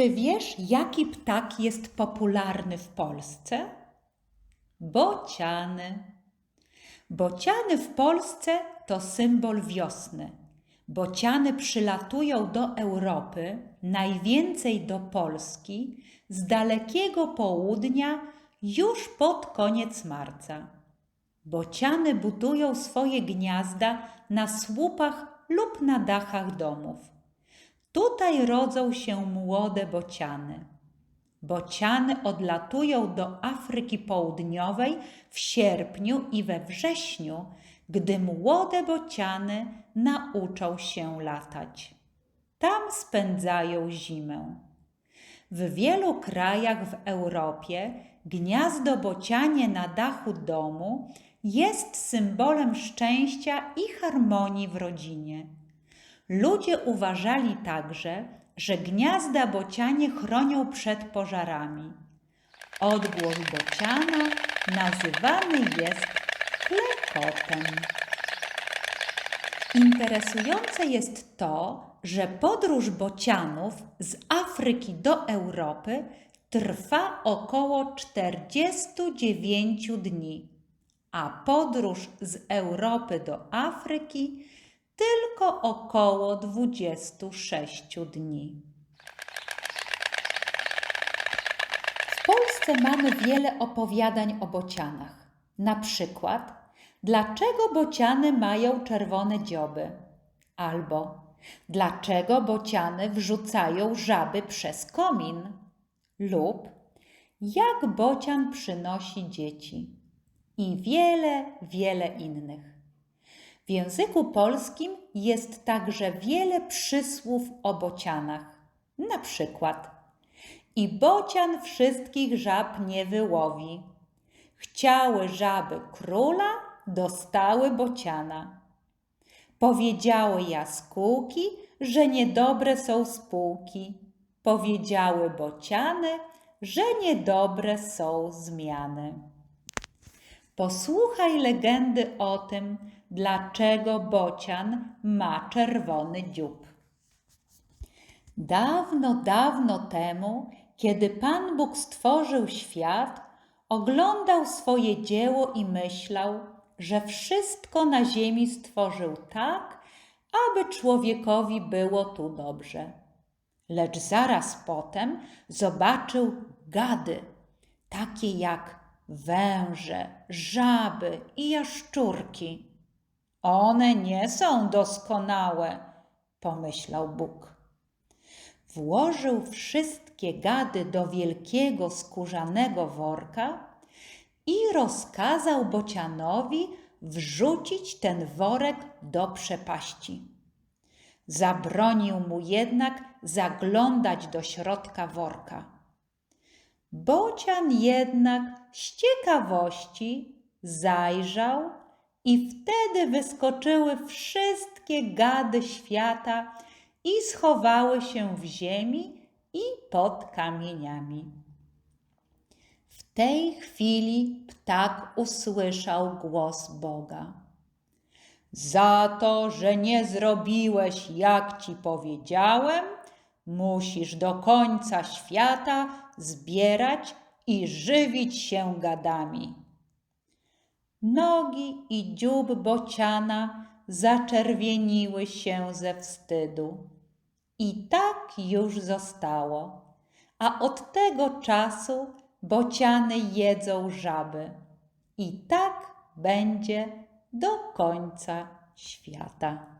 Czy wiesz, jaki ptak jest popularny w Polsce? Bociany. Bociany w Polsce to symbol wiosny. Bociany przylatują do Europy, najwięcej do Polski, z dalekiego południa już pod koniec marca. Bociany budują swoje gniazda na słupach lub na dachach domów. Tutaj rodzą się młode bociany. Bociany odlatują do Afryki Południowej w sierpniu i we wrześniu, gdy młode bociany nauczą się latać. Tam spędzają zimę. W wielu krajach w Europie gniazdo bocianie na dachu domu jest symbolem szczęścia i harmonii w rodzinie. Ludzie uważali także, że gniazda bocianie chronią przed pożarami. Odgłos bociana nazywany jest klekotem. Interesujące jest to, że podróż bocianów z Afryki do Europy trwa około 49 dni, a podróż z Europy do Afryki tylko około 26 dni. W Polsce mamy wiele opowiadań o bocianach. Na przykład, dlaczego bociany mają czerwone dzioby? Albo dlaczego bociany wrzucają żaby przez komin? Lub jak bocian przynosi dzieci? I wiele, wiele innych. W języku polskim jest także wiele przysłów o bocianach. Na przykład i bocian wszystkich żab nie wyłowi. Chciały żaby króla, dostały bociana. Powiedziały jaskółki, że niedobre są spółki. Powiedziały bociany, że niedobre są zmiany. Posłuchaj legendy o tym, dlaczego bocian ma czerwony dziób. Dawno, dawno temu, kiedy Pan Bóg stworzył świat, oglądał swoje dzieło i myślał, że wszystko na ziemi stworzył tak, aby człowiekowi było tu dobrze. Lecz zaraz potem zobaczył gady, takie jak węże, żaby i jaszczurki. One nie są doskonałe, pomyślał Bóg. Włożył wszystkie gady do wielkiego skórzanego worka i rozkazał bocianowi wrzucić ten worek do przepaści. Zabronił mu jednak zaglądać do środka worka. Bocian jednak z ciekawości zajrzał i wtedy wyskoczyły wszystkie gady świata i schowały się w ziemi i pod kamieniami. W tej chwili ptak usłyszał głos Boga. Za to, że nie zrobiłeś, jak ci powiedziałem, musisz do końca świata zbierać i żywić się gadami. Nogi i dziób bociana zaczerwieniły się ze wstydu. I tak już zostało, a od tego czasu bociany jedzą żaby. I tak będzie do końca świata.